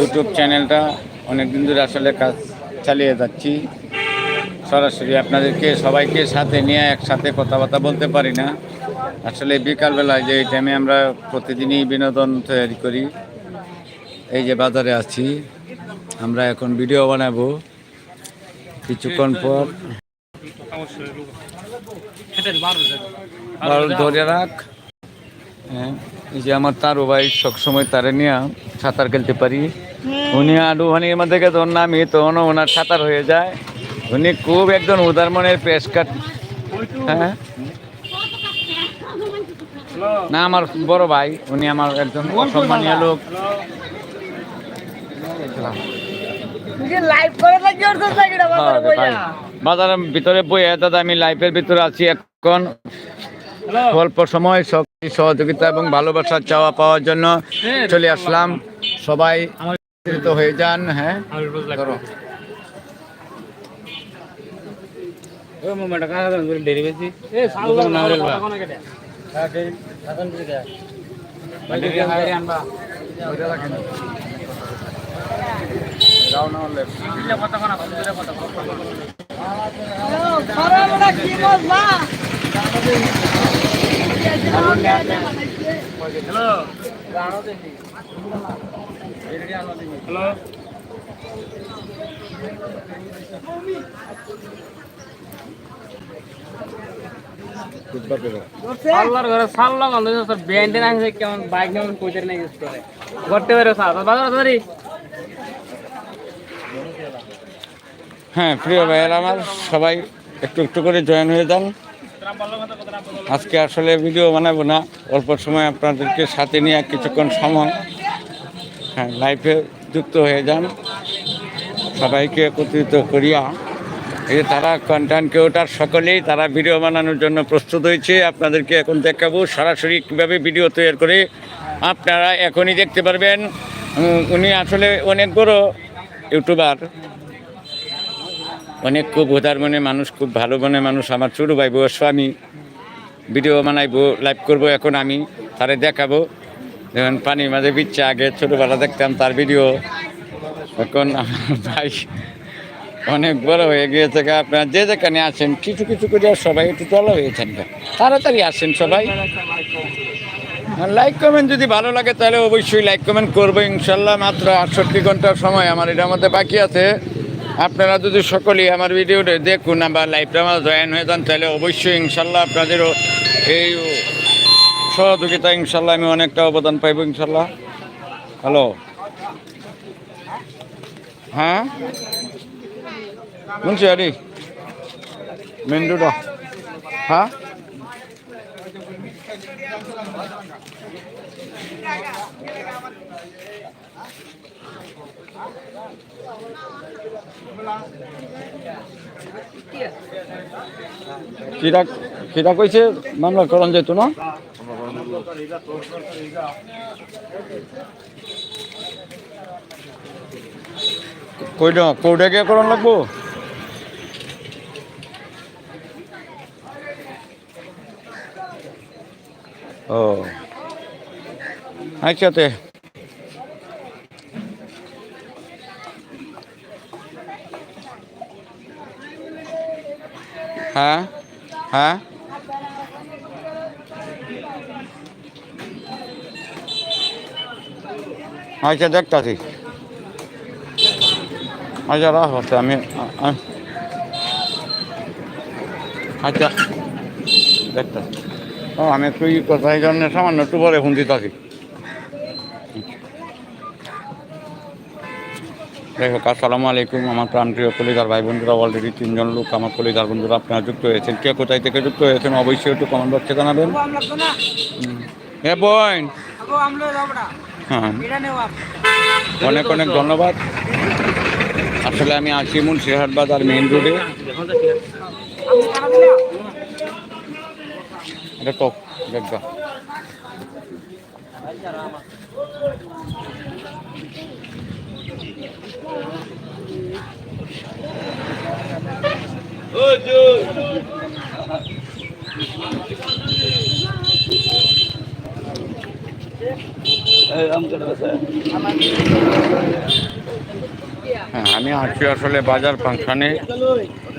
YouTube চ্যানেলটা অনেক দিন ধরে আসলে কাজ চালিয়ে যাচ্ছি। সরাসরি আপনাদেরকে সবাইকে সাথে নিয়ে একসাথে কথাবার্তা বলতে পারি না। আসলে বিকালবেলায় যে এই টাইমে আমরা প্রতিদিনই বিনোদন তৈরি করি এই যে বাজারে আছি আমরা এখন ভিডিও বানাবো কিছুক্ষণ পর। ধরে রাখ। হ্যাঁ। যে আমার তারও ভাই সবসময় তারে নিয়ে সাঁতার খেলতে পারি। উনি আডু হানির মধ্যে তখন নামি তখন ওনার সাঁতার হয়ে যায়। উনি খুব একজন উদার মনের পেশ কাট হ্যাঁ? না আমার বড় ভাই উনি আমার একজন অসম্মানীয় লোক। হ্যাঁ। বাজারের ভিতরে বই দাদা আমি লাইফের ভিতরে আছি এখন। অল্প সময় শক্তি সহযোগিতা এবং ভালোবাসা চাওয়া পাওয়ার জন্য চলে আসলাম। সবাই একত্রিত হয়ে যান হ্যাঁ? ধরো। আল্লাহর ঘরে সাল্লা গন্ধ না আছে কেমন বাইক কেমন কইতে না ইউজ করে করতে পারে সাথ বাজার ধরি হ্যাঁ প্রিয় ভাইয়ের আমার সবাই একটু একটু করে জয়েন হয়ে যান। আজকে আসলে ভিডিও বানাবো না। অল্প সময় আপনাদেরকে সাথে নিয়ে কিছুক্ষণ সময় হ্যাঁ লাইফে যুক্ত হয়ে যান। সবাইকে একত্রিত করিয়া এই তারা কন্টেন্ট ক্রিয়েটার সকলেই তারা ভিডিও বানানোর জন্য প্রস্তুত হয়েছে। আপনাদেরকে এখন দেখাবো সরাসরি কীভাবে ভিডিও তৈরি করে আপনারা এখনই দেখতে পারবেন। উনি আসলে অনেক বড় ইউটিউবার অনেক খুব উদার মনে মানুষ, খুব ভালো মনে মানুষ। আমার ছোটো ভাই বউ, স্বামী। ভিডিও বানাইবো লাইভ করব এখন আমি, তারে দেখাবো। যেমন পানির মাঝে বিচ্ছে আগে ছোটোবেলা দেখতাম তার ভিডিও। এখন ভাই অনেক বড় হয়ে গিয়েছে গা। আপনারা যে যেখানে আসেন, কিছু কিছু করে সবাই একটু তলা হয়েছেন গা। তাড়াতাড়ি আসেন সবাই। লাইক কমেন্ট যদি ভালো লাগে, তাহলে অবশ্যই লাইক কমেন্ট করব ইনশাল্লাহ। মাত্র আটষট্টি ঘণ্টার সময় আমার, এটার মধ্যে বাকি আছে। আপনারা যদি সকলেই আমার ভিডিওটা দেখুন বা লাইভটা আমার জয়েন হয়ে যান, তাহলে অবশ্যই ইনশাল্লাহ আপনাদেরও এই সহযোগিতা ইনশাল্লাহ আমি অনেকটা অবদান পাইব ইনশাল্লাহ। হ্যালো হ্যাঁ? মুন্সি আরে। মেন্ডুটা হ্যাঁ? কিরা কইছে? মামলা করন যেত না? কইটা কোর্টে গিয়ে করন লাগবো? ও। আচ্ছা তে হ্যাঁ হ্যাঁ। আচ্ছা দেখতাছি। আচ্ছা রাখ আচ্ছা আমি আচ্ছা ও, আমি তুই কথা এই জন্য সামান্য একটু পরে ফোন দিতাছি। যাই হোক আসসালামু আলাইকুম। আমার প্রাণপ্রিয় কলিদার ভাই বন্ধুরা অলরেডি তিনজন লোক আমার কলিদার বন্ধুরা আপনারা যুক্ত হয়েছেন। কে কোথায় থেকে যুক্ত হয়েছেন অবশ্যই একটু কমেন্ট বক্সে জানাবেন। হ্যাঁ বোন হ্যাঁ। অনেক অনেক ধন্যবাদ। আসলে আমি আছি মুন্সিরহাট বাজার মেইন রোডে এটা টপ দেখবা। হ্যাঁ আমি আছি আসলে বাজার ফাংশানে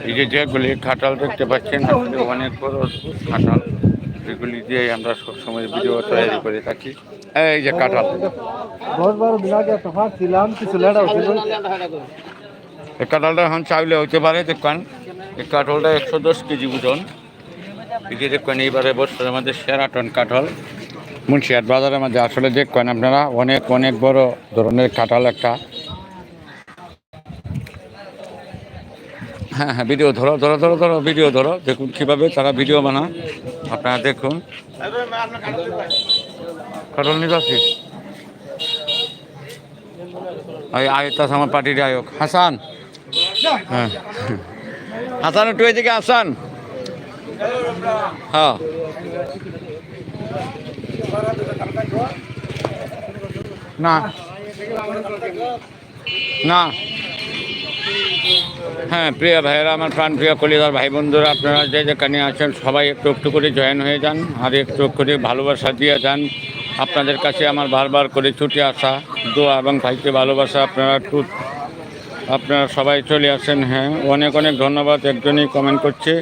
এই যে যেগুলি খাটাল দেখতে পাচ্ছেন অনেক বড় খাটাল। এগুলি দিয়ে আমরা সবসময় ভিডিও তৈরি করে থাকি। এই যে কাঁঠাল। এই কাঁঠালটা এখন চাইলে হতে পারে দেখবেন এই কাঁঠালটা একশো দশ কেজি ওজন। এই যে দেখবেন এইবারে বছরের মধ্যে সেরা টন কাঁঠাল। মুন্সিয়াট বাজারের মধ্যে আসলে দেখবেন আপনারা অনেক অনেক বড় ধরনের কাঁঠাল একটা। হ্যাঁ হ্যাঁ ভিডিও ধরো ধরো ধরো ধরো, ভিডিও ধরো। দেখুন কীভাবে তারা ভিডিও বানা আপনারা দেখুন। কাঁঠাল নিতে আসি ওই আয়তাস আমার পার্টির আয়োগ হাসান। হ্যাঁ। হাসান একটু এদিকে হাসান হ্যাঁ। না। না। হ্যাঁ প্রিয় ভাইয়েরা, আমার প্রাণ প্রিয় কলিদার ভাই বন্ধুরা, আপনারা যে যেখানে আছেন, সবাই একটু একটু করে জয়েন হয়ে যান, আর একটু করে ভালোবাসা দিয়ে যান। আপনাদের কাছে আমার বারবার করে ছুটে আসা, দোয়া এবং ভাইকে ভালোবাসা, আপনারা একটু, আপনারা সবাই চলে আসেন হ্যাঁ। অনেক অনেক ধন্যবাদ, একজনই কমেন্ট করছে।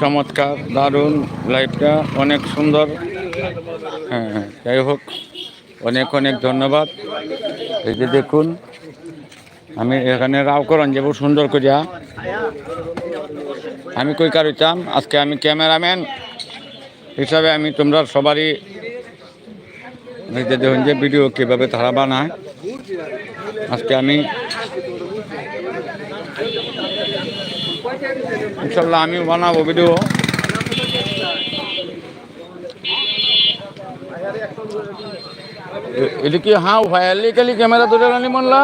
চমৎকার, দারুণ লাইফটা অনেক সুন্দর। হ্যাঁ হ্যাঁ যাই হোক, অনেক অনেক ধন্যবাদ। এই যে দেখুন আমি এখানে রাও করন যাব, সুন্দর করিয়া আমি কই কারুতাম আজকে আমি ক্যামেরাম্যান হিসাবে আমি তোমরা সবারই দেখুন যে ভিডিও কীভাবে তারা বানায়। আজকে আমি ইনশাল্লাহ আমি বানাবো ভিডিও। এটা কি হাও কালি ক্যামেরা ধরে রানি মনলা?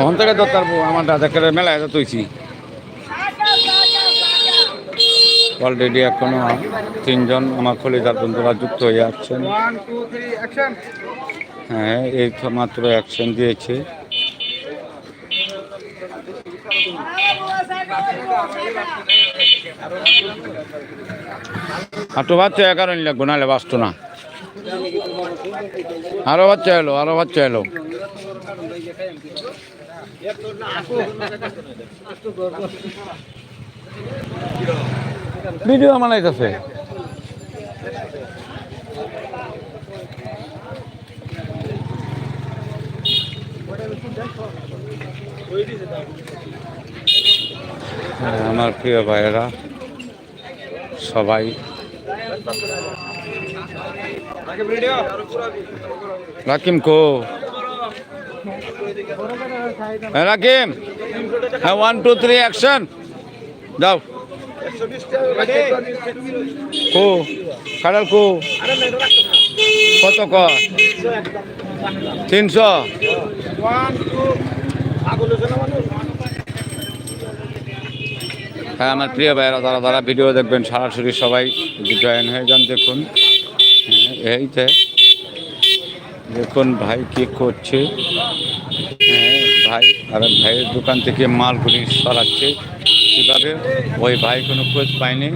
ওখান থেকে দরকার আমার দাদা করে মেলায় তো তুইছি। অলরেডি এখনও তিনজন আমার খলিদার বন্ধুরা যুক্ত হয়ে যাচ্ছেন হ্যাঁ এই মাত্র অ্যাকশন দিয়েছে। তো বাচ্চা এগারো লাগবো, নাহলে বাঁচতো না। আরও বাচ্চা এলো, আরও বাচ্চা এলো। ভিডিও বানাইতেছে। হ্যাঁ, আমার প্রিয় ভাইয়েরা সবাই। রাকিম কো? রাকিম। হ্যাঁ ওয়ান টু থ্রি অ্যাকশন যাও। কো কাড়াল কো। কত ক? তিনশো। হ্যাঁ আমার প্রিয় ভাইয়েরা, যারা যারা ভিডিও দেখবেন, সরাসরি সবাই জয়েন হয়ে যান, দেখুন। হ্যাঁ এইতে দেখুন ভাই কি করছে। হ্যাঁ ভাই আর এক ভাইয়ের দোকান থেকে মালগুলি সরাচ্ছে। কীভাবে? ওই ভাই কোনো খোঁজ পায়নি।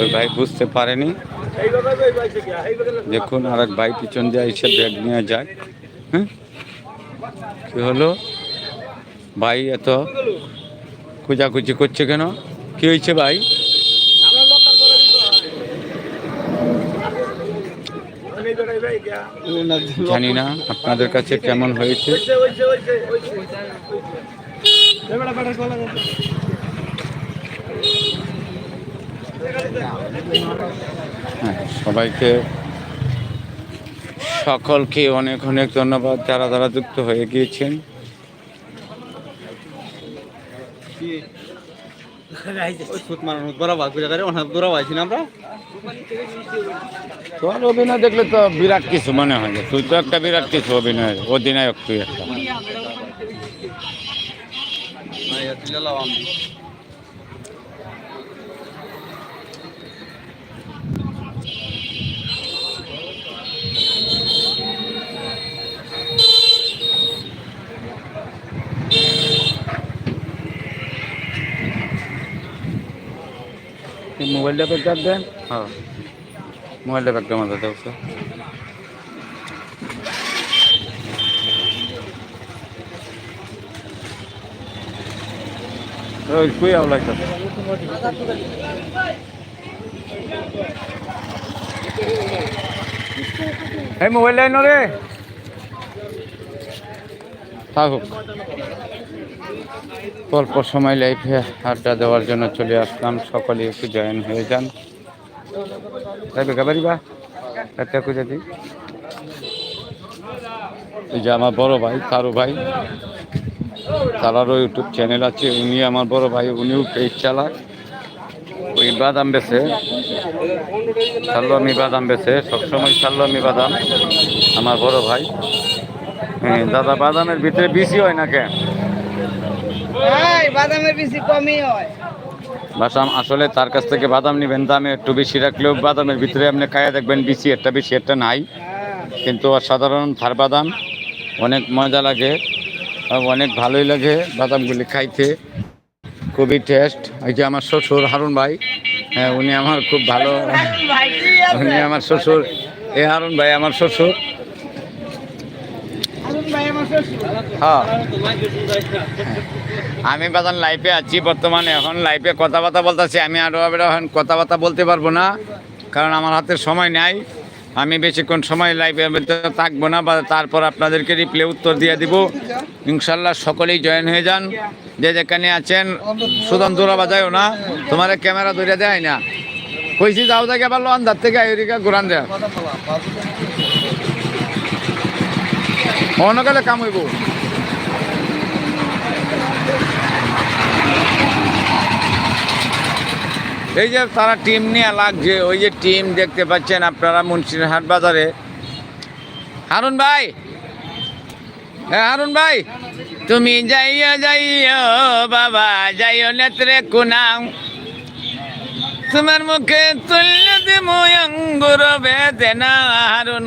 ওই ভাই বুঝতে পারেনি। দেখুন আর এক ভাই পিছন দিয়ে এসে ব্যাগ নিয়ে যায়। হ্যাঁ? কী হলো? ভাই এত খোঁজাখুঁজি করছে কেন? কি হয়েছে ভাই? জানি না আপনাদের কাছে কেমন হয়েছে? হ্যাঁ, সবাইকে সকলকে অনেক অনেক ধন্যবাদ যারা যারা যুক্ত হয়ে গিয়েছেন। সুত মানুষ বড় ভাগ করে করে অনেক দূরা পাইছি না আমরা। তোর অভিনয় দেখলে তো বিরাট কিছু মনে হয় যে তুই তো একটা বিরাট কিছু অভিনয় অধিনায়ক তুই একটা। মোবাইলটা প্যাক কাট দেন হ্যাঁ মোবাইলটা প্যাকটা মাথা দেবো Oh, it's way out like that. Hey, mobile line, no, eh? Tá, অল্প সময় লাইফে আড্ডা দেওয়ার জন্য চলে আসলাম। সকলে একটু জয়েন হয়ে যান। যাবে গাবারি বা? একটা খুঁজে দিই এই যে আমার বড় ভাই তারও ভাই। তারারও ইউটিউব চ্যানেল আছে, উনি আমার বড় ভাই, উনিও পেজ চালায় ওই বাদাম বেছে সাল্লামি বাদাম বেছে সবসময় সাল্লামি বাদাম আমার বড় ভাই। হ্যাঁ দাদা বাদামের ভিতরে বেশি হয় না কেন? বাদামের বেশি কমই হয়। বাসাম আসলে তার কাছ থেকে বাদাম নেবেন দামে একটু বেশি রাখলেও বাদামের ভিতরে আপনি খায়া দেখবেন বেশি একটা বেশি একটা নাই। হ্যাঁ। কিন্তু সাধারণ থার বাদাম অনেক মজা লাগে অনেক ভালোই লাগে বাদামগুলি খাইতে। খুবই টেস্ট এই যে আমার শ্বশুর হারুন ভাই হ্যাঁ উনি আমার খুব ভালো উনি আমার শ্বশুর। এ হারুন ভাই আমার শ্বশুর। আলুন ভাই আমার শ্বশুর। হ্যাঁ। আমি বাদান লাইফে আছি বর্তমানে, এখন লাইফে কথাবার্তা বলতেছি, আমি আরও এখন কথাবার্তা বলতে পারব না, কারণ আমার হাতে সময় নাই, আমি বেশিক্ষণ সময় লাইফে থাকব না, বা তারপর আপনাদেরকে রিপ্লে উত্তর দিয়ে দিব। ইনশাল্লাহ সকলেই জয়েন হয়ে যান, যে যেখানে আছেন, সুদন দূরা বাজায়ও না, তোমার ক্যামেরা ধরে দেয় না। কইছি, যাও থেকে আবার আন্দার থেকে আইরিকা ঘুরান দেয়। অনকালে কাম হইব। এই যে তারা টিম নিয়ে লাগছে, ওই যে টিম দেখতে পাচ্ছেন আপনারা মুন্সিরহাট বাজারে। হারুন ভাই! হ্যাঁ হারুন ভাই! তুমি যাইও যাইও বাবা, যাইও নেত্রে কুনাও তোমার মুখে তুল্য দিম বেদনা, হারুন।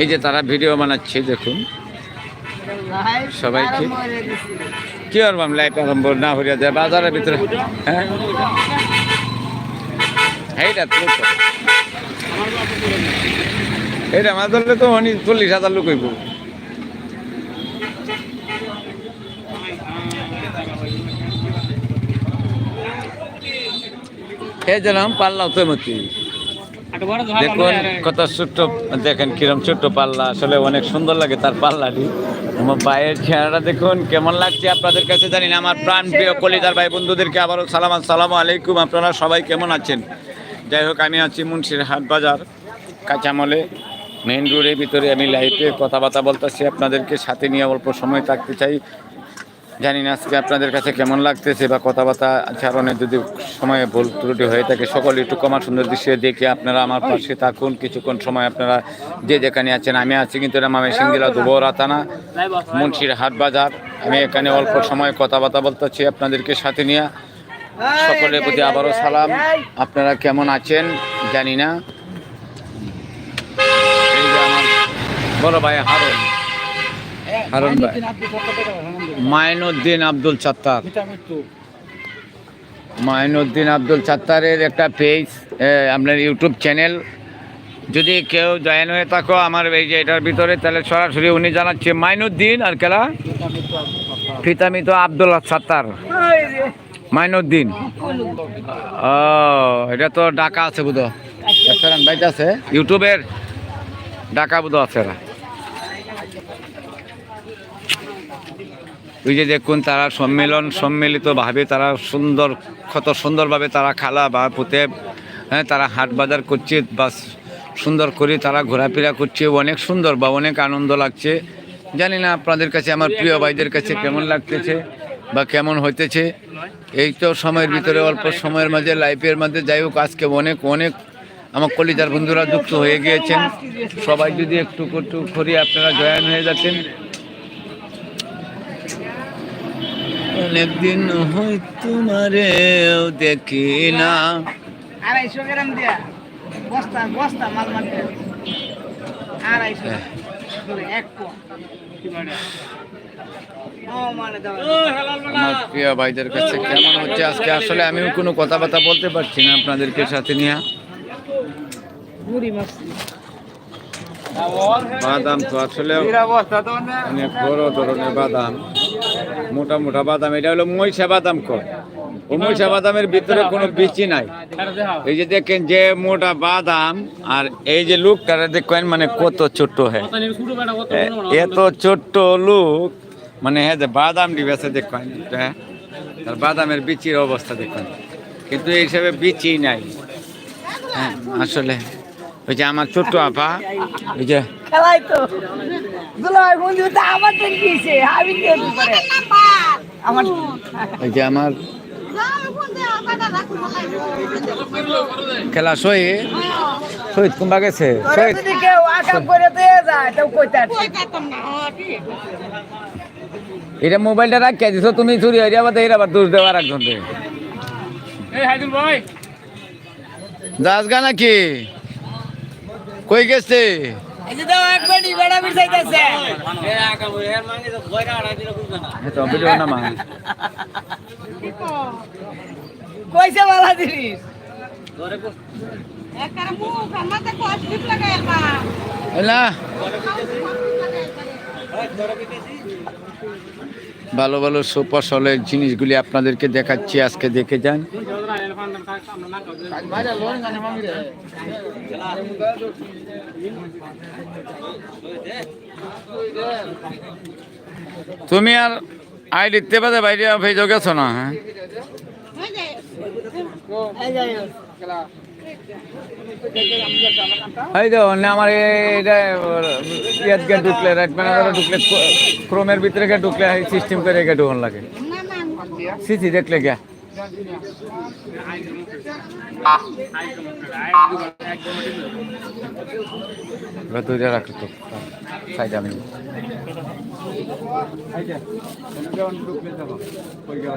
এই যে তারা ভিডিও বানাচ্ছে, দেখুন। গেছি। কি করবাম লাইট আরম্ভ না হইয়া যায়, বাজারের ভিতরে। হ্যাঁ? এইটা। এইটা আমার ধরলে তো অনি চল্লিশ হাজার লোক হইব। এই যেরকম পাল্লাও তো মতি দেখুন, কত ছোট্ট, দেখেন কিরম ছোট্ট পাল্লা। আসলে অনেক সুন্দর লাগে তার পাল্লাটি। আমার ভাইয়ের চেহারাটা দেখুন, কেমন লাগছে আপনাদের কাছে জানি না। আমার প্রাণ প্রিয় কলিদার ভাই বন্ধুদেরকে আবারও সালাম সালাম আলাইকুম। আপনারা সবাই কেমন আছেন? যাই হোক, আমি আছি মুন্সির হাট বাজার, কাঁচামলে মেন রোডের ভিতরে আমি লাইফে কথাবার্তা বলতেছি। আপনাদেরকে সাথে নিয়ে অল্প সময় থাকতে চাই। জানি না আজকে আপনাদের কাছে কেমন লাগতেছে বা কথাবার্তা আচরণে যদি সময়ে ভুল ত্রুটি হয়ে থাকে, সকলে একটু কমা সুন্দর দৃশ্য দেখে আপনারা আমার পাশে থাকুন। কিছুক্ষণ সময় আপনারা যে যেখানে আছেন, আমি আছি কিন্তু এটা মামে সিঙ্গিলা দুবর আতানা মুন্সির হাট বাজার। আমি এখানে অল্প সময় কথাবার্তা বলতেছি আপনাদেরকে সাথে নিয়ে। সকলের প্রতি আবারও সালাম। আপনারা কেমন আছেন? জানি না। বড় ভাই হারুন। হারুন ভাই। মাইনুদ্দিন আব্দুল চাত্তার মাইনুদ্দিন আব্দুল চাত্তারের একটা পেজ আপনার ইউটিউব চ্যানেল। যদি কেউ জয়েন হয়ে থাকো আমার এই যে এটার ভিতরে তাহলে সরাসরি উনি জানাচ্ছে মাইনুদ্দিন আর কেলা? ফিতামিত আব্দুল সাত্তার। মাইনুদ্দিন। ও এটা তো ডাকা আছে বুধ রেস্টুরেন্ট বাইতে আছে। ইউটিউবের ডাকা বুধ আছে এরা। ওই যে দেখুন তারা সম্মেলন, সম্মিলিতভাবে তারা সুন্দর, কত সুন্দরভাবে তারা খালা বা পুঁতে হ্যাঁ তারা হাট বাজার করছে বা সুন্দর করে তারা ঘোরাফেরা করছে। অনেক সুন্দর বা অনেক আনন্দ লাগছে। জানি না আপনাদের কাছে, আমার প্রিয় ভাইদের কাছে কেমন লাগতেছে বা কেমন হইতেছে। এই তো সময়ের ভিতরে, অল্প সময়ের মাঝে লাইফের মাঝে। যাই হোক, আজকে অনেক অনেক আমার কলিজার বন্ধুরা যুক্ত হয়ে গিয়েছেন। সবাই যদি একটু একটু করে, আপনারা জয়েন হয়ে যাচ্ছেন। অনেকদিন হই তোমারেও দেখি না। আড়াইশো গ্রাম দিয়া। বস্তা বস্তা মাল মারতে আড়াইশো। এক পোয়া ও মানে দাও। আমার প্রিয় ভাইদের কাছে কেমন হচ্ছে? আজকে আসলে আমিও কোনো কথাবার্তা বলতে পারছি না আপনাদেরকে সাথে নিয়ে। বাদাম তো আসলে অনেক বড় ধরনের বাদাম। মোটা মোটা বাদাম, এটা হলো মহিষা বাদাম কর মহিষা বাদামের ভিতরে কোনো বিচি নাই। এই যে দেখেন যে মোটা বাদাম, আর এই যে লোকটারা দেখেন মানে কত ছোট্ট হ্যাঁ। এত ছোট্ট লোক মানে হ্যাঁ যে বাদাম ডিবেছে দেখেন হ্যাঁ। আর বাদামের বিচির অবস্থা দেখেন। কিন্তু এই হিসাবে বিচি নাই। হ্যাঁ আসলে ওই যে আমার ছোট্ট আপা ওই যে খেলাই তো। দুলাই বন্ধু তা আমার তো কিছে আমি কে করে। আমার ওই যে আমার খেলা শহীদ কুম্বা গেছে। তোরে শহীদ কেউ আকাম করে দিয়ে যায় তো কইতে এটা মোবাইলটা রাখিয়া দিছো তুমি চুরি হয়ে যাবে এর আবার দোষ দেওয়ার একজন এই হাইদুল দাস গা নাকি? কই গেছে? কইছে বালা দিলিস না ভালো ভালো সুফসলের জিনিসগুলি আপনাদেরকে দেখাচ্ছি আজকে দেখে যান। তুমি আর আই লিখতে পারে বাইরে ভেজো গেছো না হ্যাঁ? এই তো আমার এটা ইয়াত গে ঢুকলে রাইট ম্যানেজারে ঢুকলে ক্রোমের ভিতরে গে ঢুকলে সিস্টেম করে গে ঢুকন লাগে। সিসি দেখলে গে এবার দুইটা রাখো তো, সাইড গিয়ে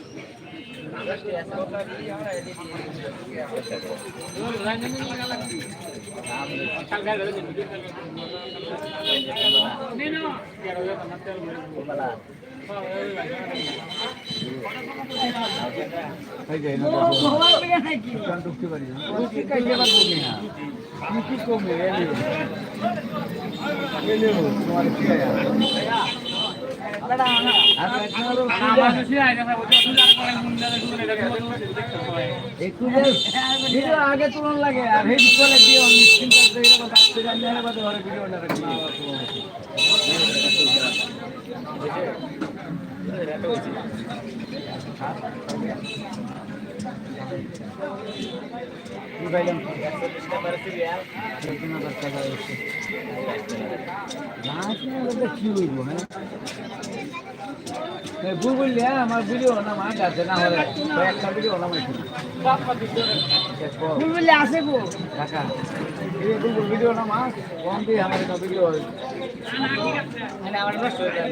না কি কমে তোমার কি আগে তুলন লাগে আর হেড করে দিও নিশ্চিন্ত ভুল বললি আমার ভিডিও না মাঠ আছে না হলে একটা ভিডিও না মাইছি ফুল বলে আসে গো। কাকা এই গুগল ভিডিও না মাছ কম দিয়ে আমার ভিডিও মানে আমার নষ্ট হয়ে যাবে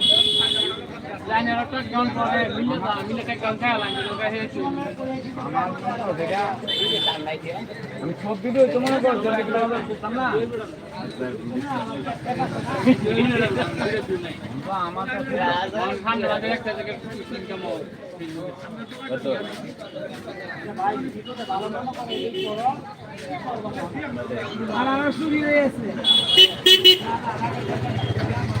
আমি সব ভিডিও তোমার করছি করতাম না। আমার কাছে ঠান্ডা একটা জায়গায় ইনকাম আমার শুরু হয়েছে এই কারণে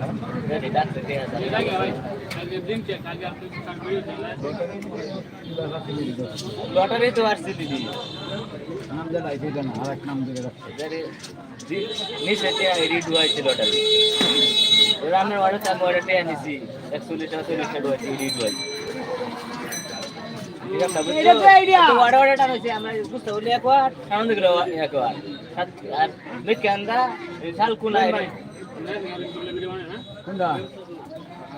বানাই তাহলে তারু ভাইলা মুখ লাগালা মারা তারু ভাইলা মুখ ভিডিও না বানাই লটারি তো আসছে দিদি নিচে রিড হয়েছে। লটারি রান্নার অর্ডার আমি অর্ডার টেয়া নিছি একচল্লিশ টাকা চল্লিশ টাকা তো। অর্ডার অর্ডারটা হয়েছে আমরা বুঝতে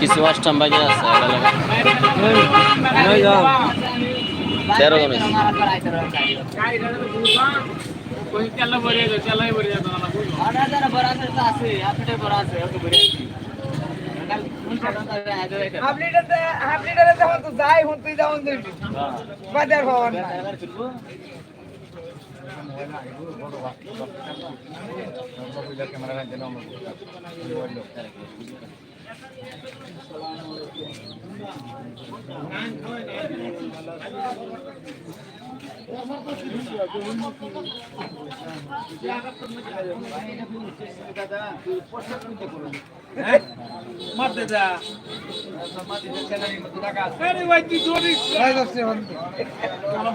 কিছু অষ্টম বাজে আছে তেরো জন হাফ লিটারতে হাফ লিটারে যখন তো যাই হুন তুই যেমন দিবি বাজার হওয়ার না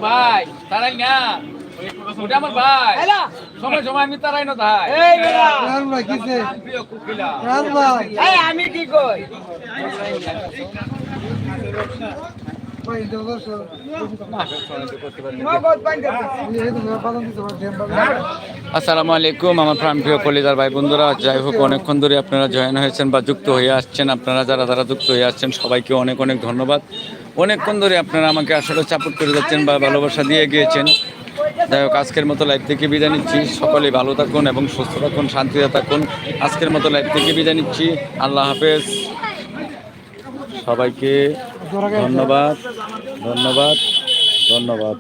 ভাই তারাই না ওটা আমার ভাই। সময় সময় আমি তারাই না ভাই। এই বেটা প্রিয় কুকিলা। এই আমি কি কই? আসসালামু আলাইকুম আমার প্রাণপ্রিয় কলিদার ভাই বন্ধুরা। যাই হোক অনেকক্ষণ ধরে আপনারা জয়েন হয়েছেন বা যুক্ত হয়ে আসছেন। আপনারা যারা যারা যুক্ত হয়ে আসছেন সবাইকে অনেক অনেক ধন্যবাদ। অনেকক্ষণ ধরে আপনারা আমাকে আসলে সাপোর্ট করে যাচ্ছেন বা ভালোবাসা দিয়ে গিয়েছেন। যাই হোক, আজকের মতো লাইভ থেকে বিদায় নিচ্ছি। সকলে ভালো থাকুন এবং সুস্থ থাকুন, শান্তিতে থাকুন। আজকের মতো লাইভ থেকে বিদায় নিচ্ছি। আল্লাহ হাফেজ। সবাইকে ধন্যবাদ ধন্যবাদ ধন্যবাদ।